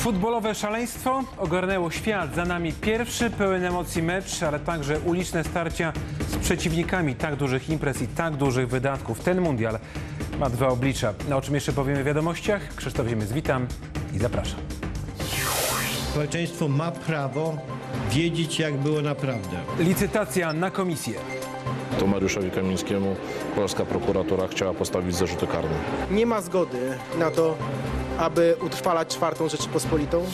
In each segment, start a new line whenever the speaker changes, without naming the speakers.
Futbolowe szaleństwo ogarnęło świat. Za nami pierwszy pełen emocji mecz, ale także uliczne starcia z przeciwnikami tak dużych imprez i tak dużych wydatków. Ten mundial ma dwa oblicza. Na o czym jeszcze powiemy w wiadomościach? Krzysztof Ziemys, witam i zapraszam.
Społeczeństwo ma prawo wiedzieć, jak było naprawdę.
Licytacja na komisję.
To Mariuszowi Kamińskiemu polska prokuratura chciała postawić zarzuty karne.
nie ma zgody na to, aby utrwalać czwartą Rzeczypospolitą.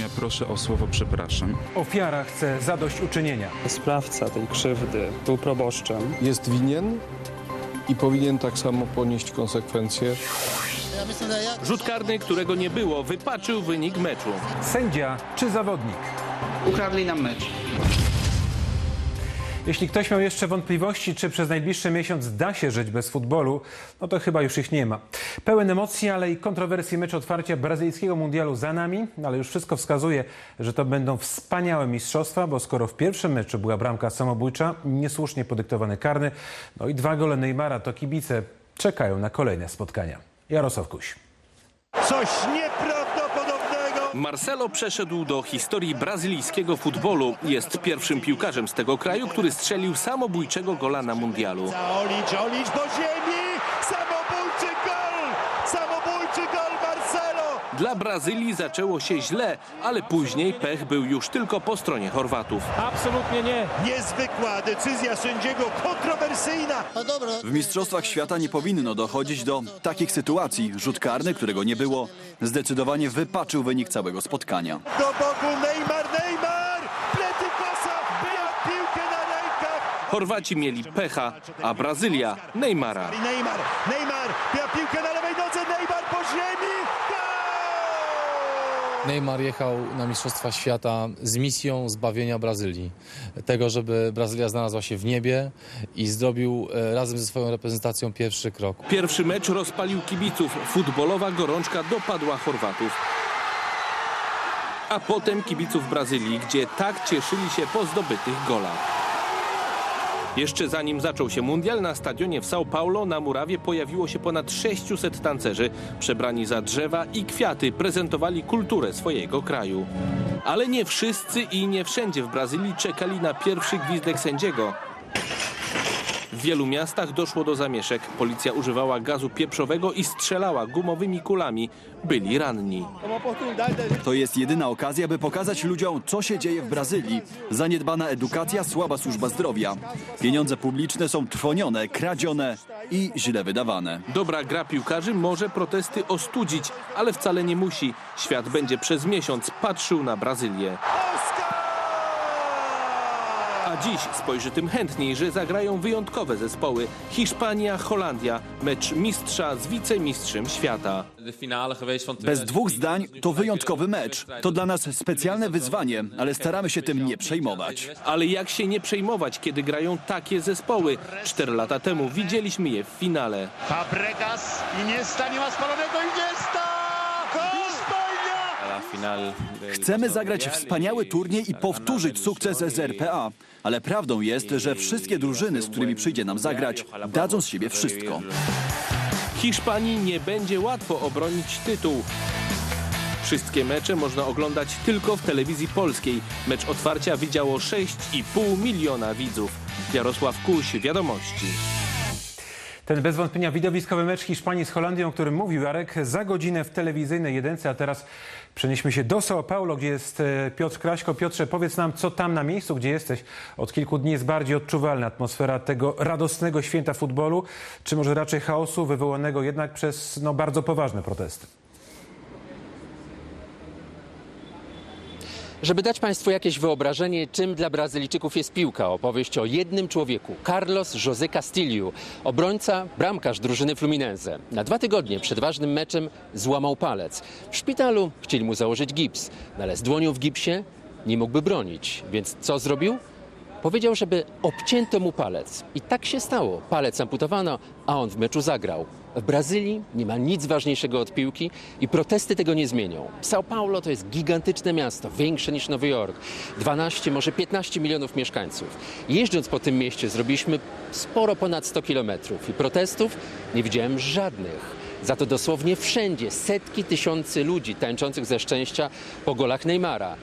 Ja proszę o słowo przepraszam.
Ofiara chce zadośćuczynienia.
Sprawca tej krzywdy był proboszczem.
jest winien i powinien tak samo ponieść konsekwencje.
Rzut karny, którego nie było, wypaczył wynik meczu.
Sędzia czy zawodnik?
Ukradli nam mecz.
Jeśli ktoś miał jeszcze wątpliwości, czy przez najbliższy miesiąc da się żyć bez futbolu, no to chyba już ich nie ma. Pełen emocji, ale i kontrowersji mecz otwarcia brazylijskiego mundialu za nami, ale już wszystko wskazuje, że to będą wspaniałe mistrzostwa, bo skoro w pierwszym meczu była bramka samobójcza, niesłusznie podyktowany karny, no i dwa gole Neymara, to kibice czekają na kolejne spotkania. Jarosław Kuś.
Coś nieprawdopodobnego!
Marcelo przeszedł do historii brazylijskiego futbolu. Jest pierwszym piłkarzem z tego kraju, który strzelił samobójczego gola na mundialu.
Olicz po ziemi!
Dla Brazylii zaczęło się źle, ale później pech był już tylko po stronie Chorwatów.
Niezwykła decyzja sędziego, kontrowersyjna!
W Mistrzostwach Świata nie powinno dochodzić do takich sytuacji. Rzut karny, którego nie było, zdecydowanie wypaczył wynik całego spotkania.
Do boku Neymar, Neymar! Plety! Pi- Piłkę na rękach!
Chorwaci mieli pecha, a Brazylia Neymara.
Neymar, Neymar! Piłkę na lewej nodze, Neymar po ziemi!
Neymar jechał na Mistrzostwa Świata z misją zbawienia Brazylii. Tego, żeby Brazylia znalazła się w niebie i zrobił e, razem ze swoją reprezentacją pierwszy krok.
Pierwszy mecz rozpalił kibiców. Futbolowa gorączka dopadła Chorwatów. A potem kibiców Brazylii, gdzie tak cieszyli się po zdobytych golach. Jeszcze zanim zaczął się mundial, na stadionie w São Paulo na murawie pojawiło się ponad 600 tancerzy. Przebrani za drzewa i kwiaty prezentowali kulturę swojego kraju. Ale nie wszyscy i nie wszędzie w Brazylii czekali na pierwszy gwizdek sędziego. W wielu miastach doszło do zamieszek. Policja używała gazu pieprzowego i strzelała gumowymi kulami. Byli ranni.
To jest jedyna okazja, by pokazać ludziom, co się dzieje w Brazylii. Zaniedbana edukacja, słaba służba zdrowia. Pieniądze publiczne są trwonione, kradzione i źle wydawane.
Dobra gra piłkarzy może protesty ostudzić, ale wcale nie musi. Świat będzie przez miesiąc patrzył na Brazylię. A dziś spojrzy tym chętniej, że zagrają wyjątkowe zespoły. Hiszpania, Holandia. Mecz mistrza z wicemistrzem świata.
Bez dwóch zdań to wyjątkowy mecz. To dla nas specjalne wyzwanie, ale staramy się tym nie przejmować.
Ale jak się nie przejmować, kiedy grają takie zespoły? Cztery lata temu widzieliśmy je w finale.
Fabregas i nie nie ma spalonego Iniesta! Hiszpania!
Chcemy zagrać wspaniały turniej i powtórzyć sukces z RPA. Ale prawdą jest, że wszystkie drużyny, z którymi przyjdzie nam zagrać, dadzą z siebie wszystko.
Hiszpanii nie będzie łatwo obronić tytuł. Wszystkie mecze można oglądać tylko w telewizji polskiej. Mecz otwarcia widziało 6,5 miliona widzów. Jarosław Kuś, Wiadomości.
Ten bez wątpienia widowiskowy mecz Hiszpanii z Holandią, o którym mówił Jarek, za godzinę w telewizyjnej jedynce, a teraz przenieśmy się do São Paulo, gdzie jest e, Piotr Kraśko. Piotrze, powiedz nam, co tam na miejscu, gdzie jesteś. Od kilku dni jest bardziej odczuwalna atmosfera tego radosnego święta futbolu, czy może raczej chaosu wywołanego jednak przez no, bardzo poważne protesty?
Żeby dać Państwu jakieś wyobrażenie, czym dla Brazylijczyków jest piłka, opowieść o jednym człowieku, Carlos José Castillo, obrońca, bramkarz drużyny Fluminense. Na dwa tygodnie przed ważnym meczem złamał palec. W szpitalu chcieli mu założyć gips, no ale z dłonią w gipsie nie mógłby bronić. Więc co zrobił? Powiedział, żeby obcięto mu palec. I tak się stało. Palec amputowano, a on w meczu zagrał. W Brazylii nie ma nic ważniejszego od piłki i protesty tego nie zmienią. São Paulo to jest gigantyczne miasto, większe niż Nowy Jork. 12, może 15 milionów mieszkańców. Jeżdżąc po tym mieście zrobiliśmy sporo ponad 100 kilometrów i protestów nie widziałem żadnych. Za to dosłownie wszędzie setki tysięcy ludzi tańczących ze szczęścia po golach Neymara.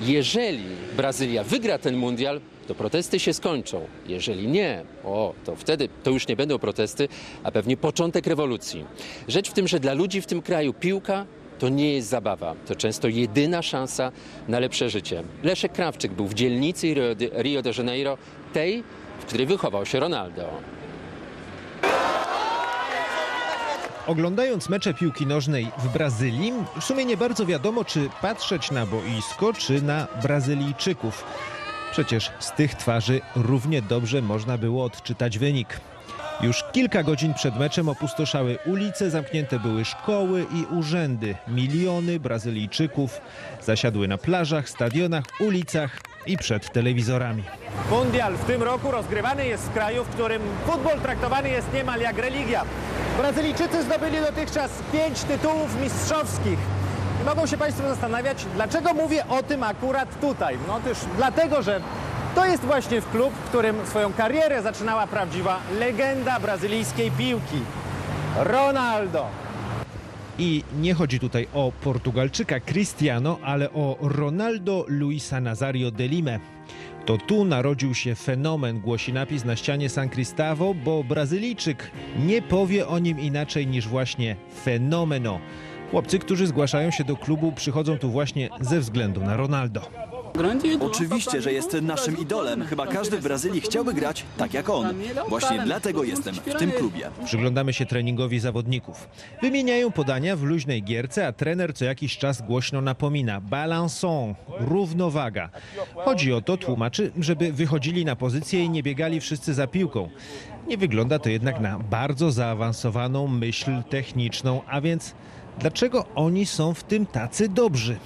Jeżeli Brazylia wygra ten mundial, to protesty się skończą. Jeżeli nie, o, to wtedy to już nie będą protesty, a pewnie początek rewolucji. Rzecz w tym, że dla ludzi w tym kraju piłka to nie jest zabawa. To często jedyna szansa na lepsze życie. Leszek Krawczyk był w dzielnicy Rio de, Janeiro, tej, w której wychował się Ronaldo.
Oglądając mecze piłki nożnej w Brazylii, w sumie nie bardzo wiadomo, czy patrzeć na boisko, czy na Brazylijczyków. Przecież z tych twarzy równie dobrze można było odczytać wynik. Już kilka godzin przed meczem opustoszały ulice, zamknięte były szkoły i urzędy. Miliony Brazylijczyków zasiadły na plażach, stadionach, ulicach i przed telewizorami.
Mundial w tym roku rozgrywany jest w kraju, w którym futbol traktowany jest niemal jak religia. Brazylijczycy zdobyli dotychczas pięć tytułów mistrzowskich. I mogą się Państwo zastanawiać, dlaczego mówię o tym akurat tutaj. No otóż dlatego, że to jest właśnie w klub, w którym swoją karierę zaczynała prawdziwa legenda brazylijskiej piłki. Ronaldo.
I nie chodzi tutaj o Portugalczyka Cristiano, ale o Ronaldo Luisa Nazario de Lime. To tu narodził się fenomen, głosi napis na ścianie San Cristavo, bo Brazylijczyk nie powie o nim inaczej niż właśnie fenomeno. Chłopcy, którzy zgłaszają się do klubu, przychodzą tu właśnie ze względu na Ronaldo.
Oczywiście, że jest naszym idolem. Chyba każdy w Brazylii chciałby grać tak jak on. Właśnie dlatego jestem w tym klubie.
Przyglądamy się treningowi zawodników. Wymieniają podania w luźnej gierce, a trener co jakiś czas głośno napomina. Balançon, równowaga. Chodzi o to, tłumaczy, żeby wychodzili na pozycję i nie biegali wszyscy za piłką. Nie wygląda to jednak na bardzo zaawansowaną myśl techniczną, a więc dlaczego oni są w tym tacy dobrzy?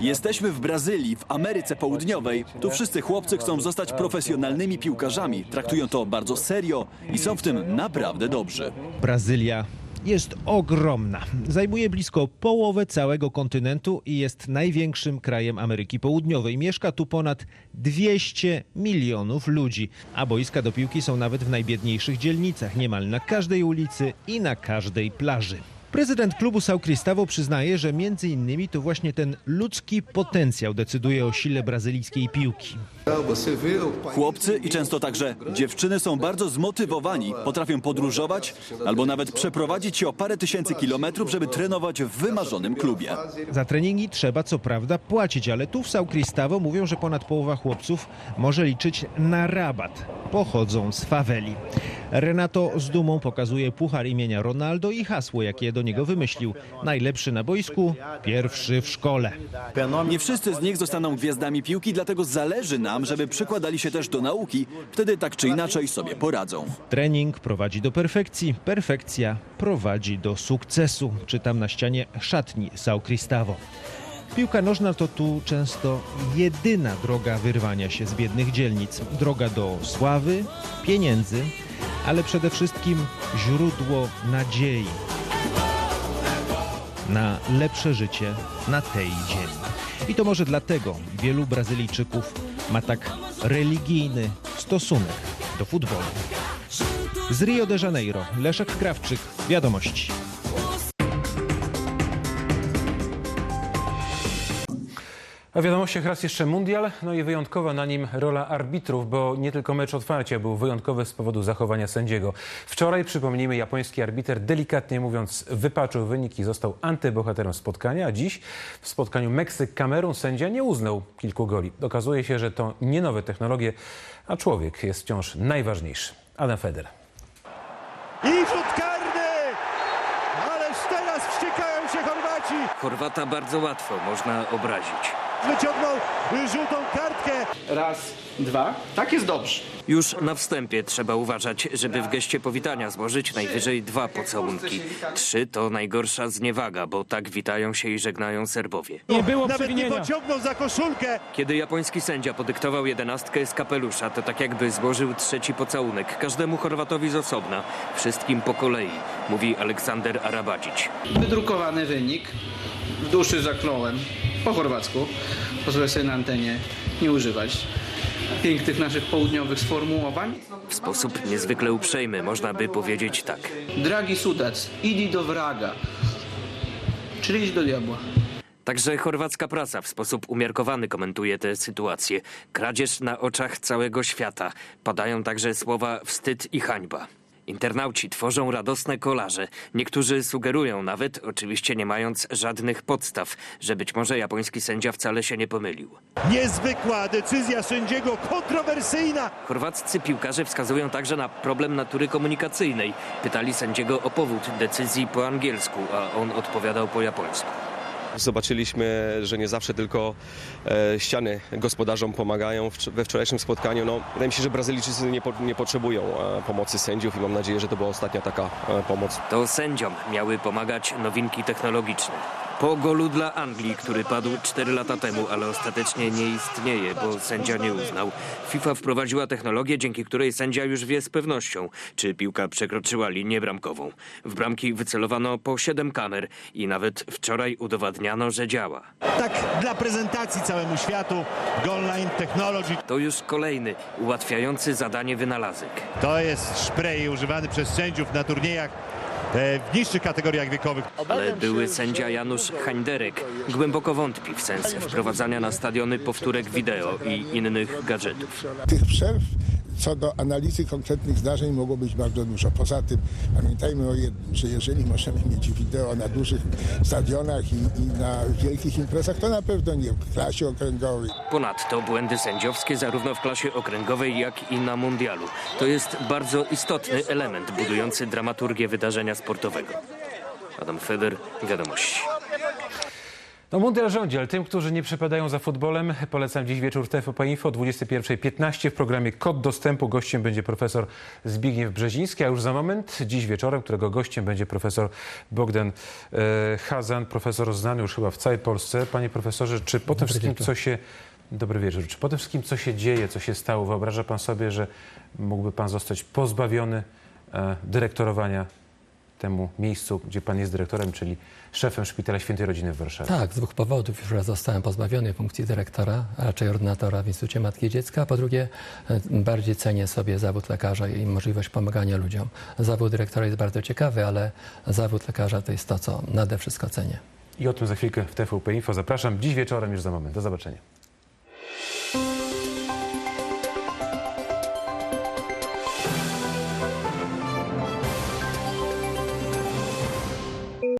Jesteśmy w Brazylii, w Ameryce Południowej. Tu wszyscy chłopcy chcą zostać profesjonalnymi piłkarzami. Traktują to bardzo serio i są w tym naprawdę dobrzy.
Brazylia jest ogromna. Zajmuje blisko połowę całego kontynentu i jest największym krajem Ameryki Południowej. Mieszka tu ponad 200 milionów ludzi, a boiska do piłki są nawet w najbiedniejszych dzielnicach, niemal na każdej ulicy i na każdej plaży. Prezydent klubu São Cristavo przyznaje, że między innymi to właśnie ten ludzki potencjał decyduje o sile brazylijskiej piłki.
Chłopcy i często także dziewczyny są bardzo zmotywowani. Potrafią podróżować albo nawet przeprowadzić się o parę tysięcy kilometrów, żeby trenować w wymarzonym klubie.
Za treningi trzeba co prawda płacić, ale tu w São Cristavo mówią, że ponad połowa chłopców może liczyć na rabat. Pochodzą z faweli. Renato z dumą pokazuje puchar imienia Ronaldo i hasło, jakie do niego wymyślił. Najlepszy na boisku, pierwszy w szkole.
Nie wszyscy z nich zostaną gwiazdami piłki, dlatego zależy nam, żeby przykładali się też do nauki. Wtedy tak czy inaczej sobie poradzą.
Trening prowadzi do perfekcji, perfekcja prowadzi do sukcesu. Czytam na ścianie szatni São Cristavo. Piłka nożna to tu często jedyna droga wyrwania się z biednych dzielnic. Droga do sławy, pieniędzy, ale przede wszystkim źródło nadziei na lepsze życie na tej ziemi. I to może dlatego wielu Brazylijczyków ma tak religijny stosunek do futbolu. Z Rio de Janeiro, Leszek Krawczyk, Wiadomości.
W wiadomościach raz jeszcze mundial, no i wyjątkowa na nim rola arbitrów, bo nie tylko mecz otwarcia był wyjątkowy z powodu zachowania sędziego. Wczoraj, przypomnijmy, japoński arbiter delikatnie mówiąc wypaczył wynik i został antybohaterem spotkania, a dziś w spotkaniu Meksyk-Kamerun sędzia nie uznał kilku goli. Okazuje się, że to nie nowe technologie, a człowiek jest wciąż najważniejszy. Adam Feder.
I rzut karny! Ależ teraz wściekają się Chorwaci!
Chorwata bardzo łatwo można obrazić.
Wyciągnął żółtą kartkę.
Raz, dwa. Tak jest dobrze. Już na wstępie trzeba uważać, żeby w geście powitania złożyć najwyżej dwa pocałunki. Trzy to najgorsza zniewaga, bo tak witają się i żegnają Serbowie.
Nie było Nawet nie pociągnął za koszulkę.
Kiedy japoński sędzia podyktował jedenastkę z kapelusza, to tak jakby złożył trzeci pocałunek. Każdemu Chorwatowi z osobna, wszystkim po kolei, mówi Aleksander Arabadzić.
Wydrukowany wynik. W duszy zakląłem po chorwacku. Pozwolę sobie na antenie nie używać. pięknych naszych południowych sformułowań.
W sposób niezwykle uprzejmy, można by powiedzieć tak.
Dragi sudac, idi do wraga, czyli idź do diabła.
Także chorwacka prasa w sposób umiarkowany komentuje tę sytuację. Kradzież na oczach całego świata. Padają także słowa wstyd i hańba. Internauci tworzą radosne kolarze. Niektórzy sugerują nawet, oczywiście nie mając żadnych podstaw, że być może japoński sędzia wcale się nie pomylił.
Niezwykła decyzja sędziego, kontrowersyjna.
Chorwaccy piłkarze wskazują także na problem natury komunikacyjnej. Pytali sędziego o powód decyzji po angielsku, a on odpowiadał po japońsku.
Zobaczyliśmy, że nie zawsze tylko e, ściany gospodarzom pomagają. We wczorajszym spotkaniu no, wydaje mi się, że Brazylijczycy nie, po, nie potrzebują e, pomocy sędziów i mam nadzieję, że to była ostatnia taka e, pomoc.
To sędziom miały pomagać nowinki technologiczne. Po golu dla Anglii, który padł 4 lata temu, ale ostatecznie nie istnieje, bo sędzia nie uznał, FIFA wprowadziła technologię, dzięki której sędzia już wie z pewnością, czy piłka przekroczyła linię bramkową. W bramki wycelowano po 7 kamer i nawet wczoraj udowadniano, że działa.
Tak dla prezentacji całemu światu Goal Line Technology.
To już kolejny ułatwiający zadanie wynalazek.
To jest spray używany przez sędziów na turniejach w niższych kategoriach wiekowych.
Ale były sędzia Janusz Hańderek głęboko wątpi w sens wprowadzania na stadiony powtórek wideo i innych gadżetów.
Tych przerw co do analizy konkretnych zdarzeń mogło być bardzo dużo. Poza tym pamiętajmy o jednym, że jeżeli możemy mieć wideo na dużych stadionach i, i na wielkich imprezach, to na pewno nie w klasie okręgowej.
Ponadto błędy sędziowskie zarówno w klasie okręgowej, jak i na mundialu. To jest bardzo istotny element budujący dramaturgię wydarzenia sportowego. Adam Feder, Wiadomości.
No mundial rządzi, ale tym, którzy nie przepadają za futbolem, polecam dziś wieczór TVP Info o 21.15 w programie Kod Dostępu. Gościem będzie profesor Zbigniew Brzeziński, a już za moment, dziś wieczorem, którego gościem będzie profesor Bogdan e, Hazan, profesor znany już chyba w całej Polsce. Panie profesorze, czy po tym wszystkim, co się... Dobry wieczór. Czy po tym wszystkim, co się dzieje, co się stało, wyobraża pan sobie, że mógłby pan zostać pozbawiony e, dyrektorowania temu miejscu, gdzie pan jest dyrektorem, czyli szefem Szpitala Świętej Rodziny w Warszawie?
Tak, z dwóch powodów. Już raz zostałem pozbawiony funkcji dyrektora, a raczej ordynatora w Instytucie Matki i Dziecka. Po drugie, e, bardziej cenię sobie zawód lekarza i możliwość pomagania ludziom. Zawód dyrektora jest bardzo ciekawy, ale zawód lekarza to jest to, co nade wszystko cenię.
I o tym za chwilkę w TVP Info. Zapraszam dziś wieczorem już za moment. Do zobaczenia.